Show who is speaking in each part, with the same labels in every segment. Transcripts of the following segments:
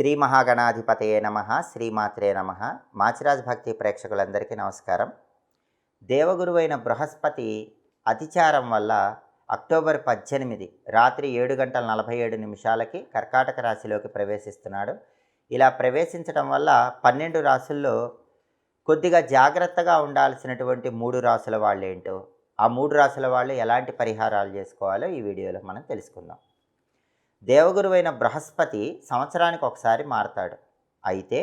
Speaker 1: శ్రీ మహాగణాధిపతయే నమ శ్రీమాత్రే నమ. మాచిరాజ్ భక్తి ప్రేక్షకులందరికీ నమస్కారం. దేవగురువైన బృహస్పతి అతిచారం వల్ల అక్టోబర్ పద్దెనిమిది రాత్రి ఏడు గంటల నలభై ఏడు నిమిషాలకి కర్కాటక రాశిలోకి ప్రవేశిస్తున్నాడు. ఇలా ప్రవేశించడం వల్ల పన్నెండు రాసుల్లో కొద్దిగా జాగ్రత్తగా ఉండాల్సినటువంటి మూడు రాసుల వాళ్ళు ఏంటో ఆ మూడు రాసుల వాళ్ళు ఎలాంటి పరిహారాలు చేసుకోవాలో ఈ వీడియోలో మనం తెలుసుకుందాం. దేవగురువైన బృహస్పతి సంవత్సరానికి ఒకసారి మారతాడు. అయితే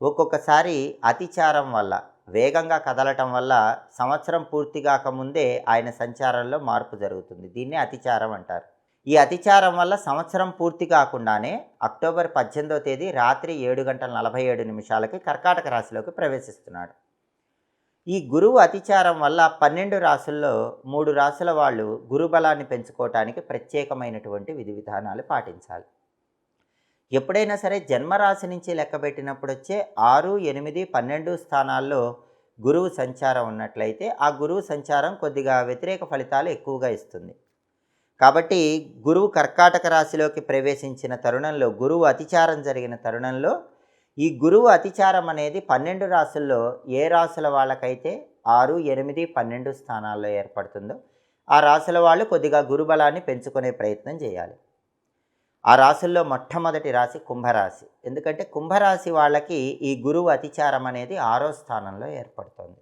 Speaker 1: ఒక్కొక్కసారి అతిచారం వల్ల వేగంగా కదలటం వల్ల సంవత్సరం పూర్తి కాకముందే ఆయన సంచారంలో మార్పు జరుగుతుంది. దీన్ని అతిచారం అంటారు. ఈ అతిచారం వల్ల సంవత్సరం పూర్తి కాకుండానే అక్టోబర్ పద్దెనిమిదో తేదీ రాత్రి ఏడు గంటల నలభై ఏడు నిమిషాలకి కర్కాటక రాశిలోకి ప్రవేశిస్తున్నాడు. ఈ గురువు అతిచారం వల్ల పన్నెండు రాసుల్లో మూడు రాసుల వాళ్ళు గురుబలాన్ని పెంచుకోవటానికి ప్రత్యేకమైనటువంటి విధి విధానాలు పాటించాలి. ఎప్పుడైనా సరే జన్మరాశి నుంచి లెక్కబెట్టినప్పుడు వచ్చే ఆరు ఎనిమిది పన్నెండు స్థానాల్లో గురువు సంచారం ఉన్నట్లయితే ఆ గురువు సంచారం కొద్దిగా వ్యతిరేక ఫలితాలు ఎక్కువగా ఇస్తుంది. కాబట్టి గురువు కర్కాటక రాశిలోకి ప్రవేశించిన తరుణంలో గురువు అతిచారం జరిగిన తరుణంలో ఈ గురువు అతిచారం అనేది పన్నెండు రాసుల్లో ఏ రాసుల వాళ్ళకైతే ఆరు ఎనిమిది పన్నెండు స్థానాల్లో ఏర్పడుతుందో ఆ రాసుల వాళ్ళు కొద్దిగా గురుబలాన్ని పెంచుకునే ప్రయత్నం చేయాలి. ఆ రాసుల్లో మొట్టమొదటి రాశి కుంభరాశి. ఎందుకంటే కుంభరాశి వాళ్ళకి ఈ గురువు అతిచారం అనేది ఆరో స్థానంలో ఏర్పడుతుంది.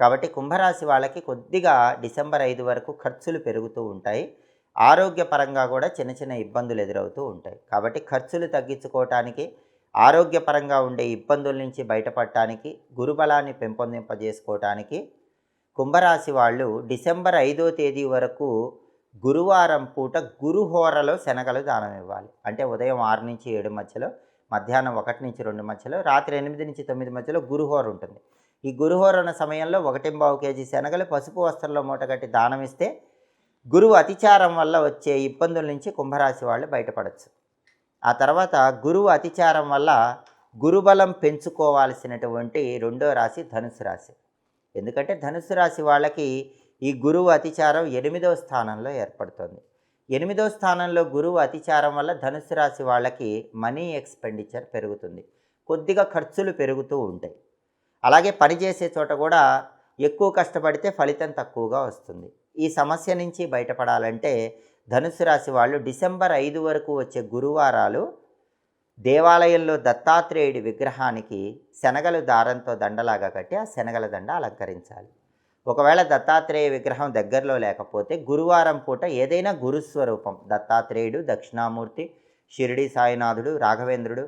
Speaker 1: కాబట్టి కుంభరాశి వాళ్ళకి కొద్దిగా డిసెంబర్ ఐదు వరకు ఖర్చులు పెరుగుతూ ఉంటాయి. ఆరోగ్యపరంగా కూడా చిన్న చిన్న ఇబ్బందులు ఎదురవుతూ ఉంటాయి. కాబట్టి ఖర్చులు తగ్గించుకోవటానికి ఆరోగ్యపరంగా ఉండే ఇబ్బందుల నుంచి బయటపడటానికి గురుబలాన్ని పెంపొందింపజేసుకోవటానికి కుంభరాశి వాళ్ళు డిసెంబర్ ఐదో తేదీ వరకు గురువారం పూట గురుహోరలో శనగలు దానం ఇవ్వాలి. అంటే ఉదయం ఆరు నుంచి ఏడు మధ్యలో మధ్యాహ్నం ఒకటి నుంచి రెండు మధ్యలో రాత్రి ఎనిమిది నుంచి తొమ్మిది మధ్యలో గురుహోర ఉంటుంది. ఈ గురుహోర ఉన్న సమయంలో ఒకటింబావు కేజీ శనగలు పసుపు వస్త్రంలో మూటగట్టి దానం ఇస్తే గురువు అతిచారం వల్ల వచ్చే ఇబ్బందుల నుంచి కుంభరాశి వాళ్ళు బయటపడచ్చు. ఆ తర్వాత గురువు అతిచారం వల్ల గురుబలం పెంచుకోవాల్సినటువంటి రెండో రాశి ధనుసు రాశి. ఎందుకంటే ధనుసు రాశి వాళ్ళకి ఈ గురువు అతిచారం ఎనిమిదవ స్థానంలో ఏర్పడుతుంది. ఎనిమిదవ స్థానంలో గురువు అతిచారం వల్ల ధనుసు రాశి వాళ్ళకి మనీ ఎక్స్పెండిచర్ పెరుగుతుంది. కొద్దిగా ఖర్చులు పెరుగుతూ ఉంటాయి. అలాగే పనిచేసే చోట కూడా ఎక్కువ కష్టపడితే ఫలితం తక్కువగా వస్తుంది. ఈ సమస్య నుంచి బయటపడాలంటే ధనుసు రాశి వాళ్ళు డిసెంబర్ ఐదు వరకు వచ్చే గురువారాలు దేవాలయంలో దత్తాత్రేయుడి విగ్రహానికి శనగలు దారంతో దండలాగా కట్టి ఆ శనగల దండ అలంకరించాలి. ఒకవేళ దత్తాత్రేయ విగ్రహం దగ్గరలో లేకపోతే గురువారం పూట ఏదైనా గురుస్వరూపం దత్తాత్రేయుడు దక్షిణామూర్తి షిరిడి సాయినాథుడు రాఘవేంద్రుడు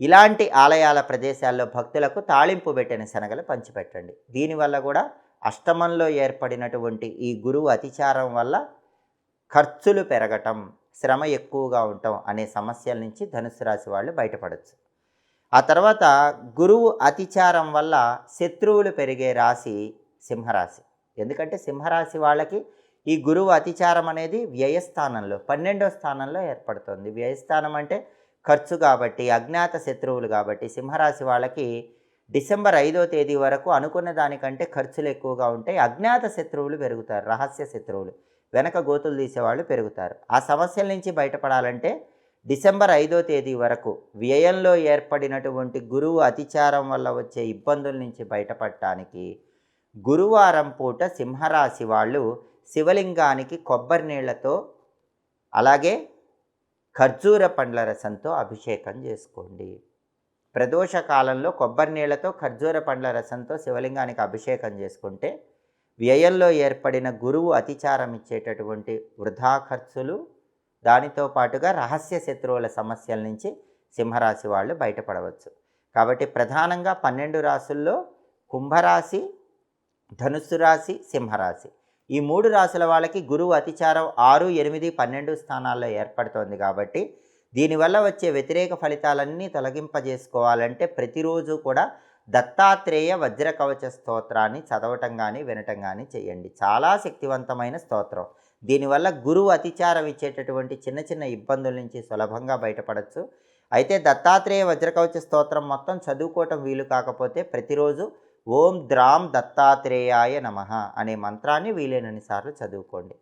Speaker 1: ఇలాంటి ఆలయాల ప్రదేశాల్లో భక్తులకు తాళింపు పెట్టిన శనగలు పంచిపెట్టండి. దీనివల్ల కూడా అష్టమంలో ఏర్పడినటువంటి ఈ గురువు అతిచారం వల్ల ఖర్చులు పెరగటం శ్రమ ఎక్కువగా ఉండటం అనే సమస్యల నుంచి ధనుసు రాశి వాళ్ళు బయటపడవచ్చు ఆ తర్వాత గురువు అతిచారం వల్ల శత్రువులు పెరిగే రాశి సింహరాశి. ఎందుకంటే సింహరాశి వాళ్ళకి ఈ గురువు అతిచారం అనేది వ్యయస్థానంలో పన్నెండో స్థానంలో ఏర్పడుతుంది. వ్యయస్థానం అంటే ఖర్చు కాబట్టి అజ్ఞాత శత్రువులు కాబట్టి సింహరాశి వాళ్ళకి డిసెంబర్ ఐదో తేదీ వరకు అనుకున్న దానికంటే ఖర్చులు ఎక్కువగా ఉంటాయి. అజ్ఞాత శత్రువులు పెరుగుతారు రహస్య శత్రువులు. వెనక గోతులు తీసేవాళ్ళు పెరుగుతారు. ఆ సమస్యల నుంచి బయటపడాలంటే డిసెంబర్ ఐదో తేదీ వరకు వ్యయంలో ఏర్పడినటువంటి గురువు అతిచారం వల్ల వచ్చే ఇబ్బందుల నుంచి బయటపడటానికి గురువారం పూట సింహరాశి వాళ్ళు శివలింగానికి కొబ్బరి నీళ్ళతో అలాగే ఖర్జూర పండ్ల రసంతో అభిషేకం చేసుకోండి. ప్రదోష కాలంలో కొబ్బరి నీళ్ళతో ఖర్జూర పండ్ల రసంతో శివలింగానికి అభిషేకం చేసుకుంటే వ్యయంలో ఏర్పడిన గురువు అతిచారం ఇచ్చేటటువంటి వృధా ఖర్చులు దానితో పాటుగా రహస్య శత్రువుల సమస్యల నుంచి సింహరాశి వాళ్ళు బయటపడవచ్చు. కాబట్టి ప్రధానంగా పన్నెండు రాసుల్లో కుంభరాశి ధనుస్సు రాశి సింహరాశి. ఈ మూడు రాశుల వాళ్ళకి గురువు అతిచారం ఆరు ఎనిమిది పన్నెండు స్థానాల్లో ఏర్పడుతోంది కాబట్టి దీనివల్ల వచ్చే వ్యతిరేక ఫలితాలన్నీ తొలగింపజేసుకోవాలంటే ప్రతిరోజు కూడా దత్తాత్రేయ వజ్రకవచ స్తోత్రాన్ని చదవటం కానీ వినటం కానీ చేయండి. చాలా శక్తివంతమైన స్తోత్రం. దీనివల్ల గురువు అతిచారం ఇచ్చేటటువంటి చిన్న చిన్న ఇబ్బందుల నుంచి సులభంగా బయటపడవచ్చు అయితే దత్తాత్రేయ వజ్రకవచ స్తోత్రం మొత్తం చదువుకోవటం వీలు కాకపోతే ప్రతిరోజు ఓం ద్రాం దత్తాత్రేయాయ నమ అనే మంత్రాన్ని వీలైనన్ని సార్లు చదువుకోండి.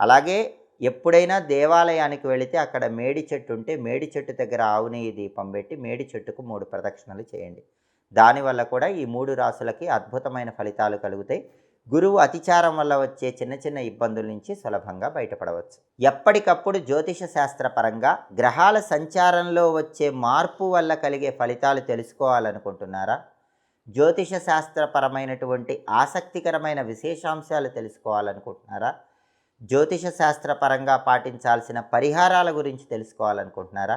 Speaker 1: అలాగే ఎప్పుడైనా దేవాలయానికి వెళితే అక్కడ మేడి చెట్టు ఉంటే మేడి చెట్టు దగ్గర ఆవు దీపం పెట్టి మేడి చెట్టుకు మూడు ప్రదక్షిణలు చేయండి. దానివల్ల కూడా ఈ మూడు రాసులకి అద్భుతమైన ఫలితాలు కలుగుతాయి. గురువు అతిచారం వల్ల వచ్చే చిన్న చిన్న ఇబ్బందుల నుంచి సులభంగా బయటపడవచ్చు. ఎప్పటికప్పుడు జ్యోతిష శాస్త్రపరంగా గ్రహాల సంచారంలో వచ్చే మార్పు వల్ల కలిగే ఫలితాలు తెలుసుకోవాలనుకుంటున్నారా? జ్యోతిష శాస్త్రపరమైనటువంటి ఆసక్తికరమైన విశేషాంశాలు తెలుసుకోవాలనుకుంటున్నారా? జ్యోతిష శాస్త్రపరంగా పాటించాల్సిన పరిహారాల గురించి తెలుసుకోవాలనుకుంటున్నారా?